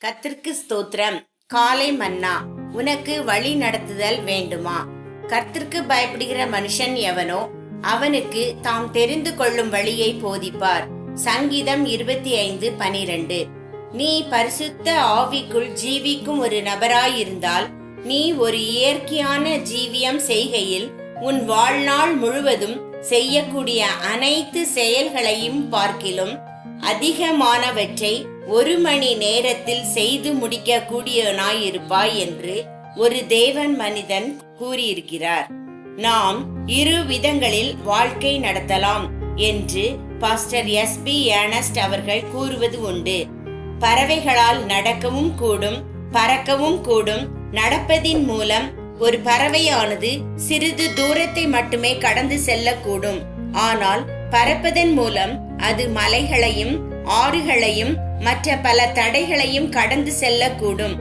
கத்திற்கு ஸ்தோத்திரம். காலை மன்னா உனக்கு வழி நடத்துதல் வேண்டுமா? கர்த்திற்கு பயப்படுகிற மனுஷன் எவனோ அவனுக்கு தாம் தெரிந்து கொள்ளும் வழியை போதிப்பார். சங்கீதம் இருபத்தி ஐந்து பனிரெண்டு. நீ பரிசுத்த ஆவிக்குள் ஜீவிக்கும் ஒரு நபராயிருந்தால் நீ ஒரு இயற்கையான ஜீவியம் செய்கையில் உன் வாழ்நாள் முழுவதும் செய்யக்கூடிய அனைத்து செயல்களையும் பார்க்கிலும் அதிகமானவற்றை ஒரு மணி நேரத்தில் செய்து முடிக்கக்கூடியவனாய் இருப்பாய் என்று ஒரு தேவன் மனிதன் கூறியிருக்கிறார். நாம் இரு விதங்களில் வாழ்க்கை நடத்தலாம் என்று பாஸ்டர் எஸ் பி ஏனஸ்ட் அவர்கள் கூறுவது உண்டு. பறவைகளால் நடக்கவும் கூடும் பறக்கவும் கூடும். நடப்பதின் மூலம் ஒரு பறவையானது சிறிது தூரத்தை மட்டுமே கடந்து செல்லக்கூடும். ஆனால் பறப்பதன் மூலம் அது மலைகளையும் ஆறுகளையும் மற்ற பல தடைகளையும் கடந்து செல்லக்கூடும்.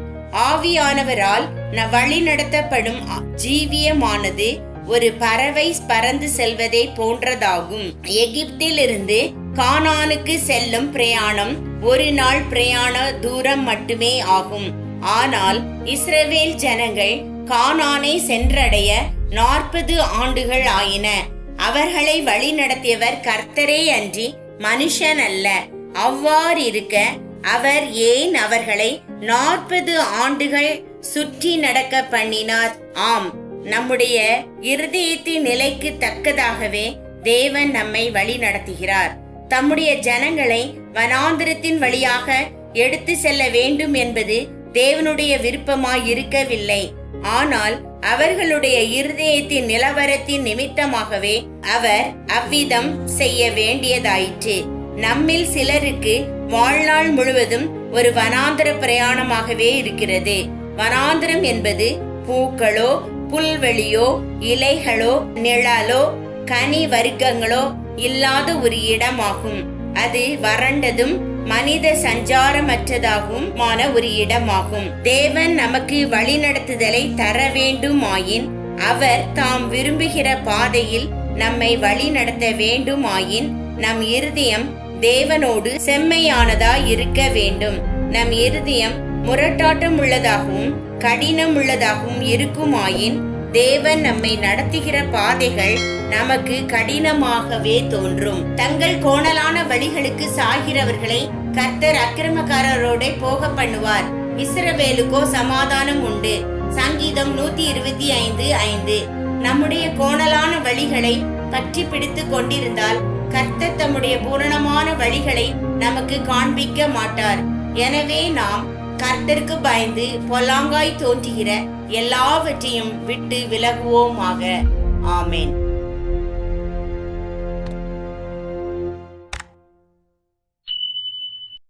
ஆவியானவரால் வழிநடத்தப்படும் ஜீவியமானது ஒரு பறவை பறந்து செல்வதை போன்றதாகும். எகிப்திலிருந்து கானானுக்கு செல்லும் பிரயாணம் ஒரு நாள் பிரயாண தூரம் மட்டுமே ஆகும். ஆனால் இஸ்ரவேல் ஜனங்கள் கானானை சென்றடைய நாற்பது ஆண்டுகள் ஆயின. அவர்களை வழிநடத்தியவர் கர்த்தரே அன்றி மனுஷன் அல்ல அவ்வாறிருக்க அவர் ஏன் அவர்களை நாற்பது ஆண்டுகள் சுற்றி நடக்க பண்ணினார்? ஆம் நம்முடைய இருதயத்தின் நிலைக்கு தக்கதாகவே தேவன் நம்மை வழி நடத்துகிறார். தம்முடைய ஜனங்களை வனாந்திரத்தின் வழியாக எடுத்து செல்ல வேண்டும் என்பது தேவனுடைய விருப்பமாய் இருக்கவில்லை ஆனால் அவர்களுடைய இருதயத்தின் நிலவரத்தின் நிமித்தமாகவே அவர் அவ்விதம் செய்ய வேண்டியதாயிற்று. நம்மில் சிலருக்கு வாழ்நாள் முழுவதும் ஒரு வனாந்தர பிரயாணமாகவே இருக்கிறது. வனாந்தரம் என்பது பூக்களோ புல்வெளியோ இலைகளோ நிழலோ கனி வர்க்கங்களோ இல்லாத ஒரு இடமாகும். அது வறண்டதும் மனித சஞ்சாரமற்றதாகவும் ஒரு இடமாகும். தேவன் நமக்கு வழிநடத்துதலை தர வேண்டுமாயின் அவர் தாம் விரும்புகிற பாதையில் நம்மை வழி நடத்த வேண்டுமாயின் நம் இருதயம் தேவனோடு செம்மையானதா இருக்க வேண்டும். நம் இருதயம் முரட்டாட்டம் உள்ளதாகவும் கடினம் உள்ளதாகவும் இருக்குமாயின் தேவன் நம்மை நடத்துகிற பாதைகள் நமக்கு கடினமாகவே தோன்றும். தங்கள் கோணலான வழிகளுக்கு சாகிறவர்களை கர்த்தர் அக்கிரமக்காரரோட போக பண்ணுவார். இஸ்ரவேலுக்கோ சமாதானம் உண்டு. சங்கீதம் நூத்தி இருபத்தி ஐந்து ஐந்து. நம்முடைய கோணலான வழிகளை பற்றி பிடித்து கொண்டிருந்தால் கர்த்தர் தம்முடைய பூரணமான வழிகளை நமக்கு காண்பிக்க மாட்டார். எனவே நாம் கர்த்தருக்கு பயந்து பொல்லாங்காய் தோன்றுகிற எல்லாவற்றையும் விட்டு விலகுவோமாக. ஆமேன்.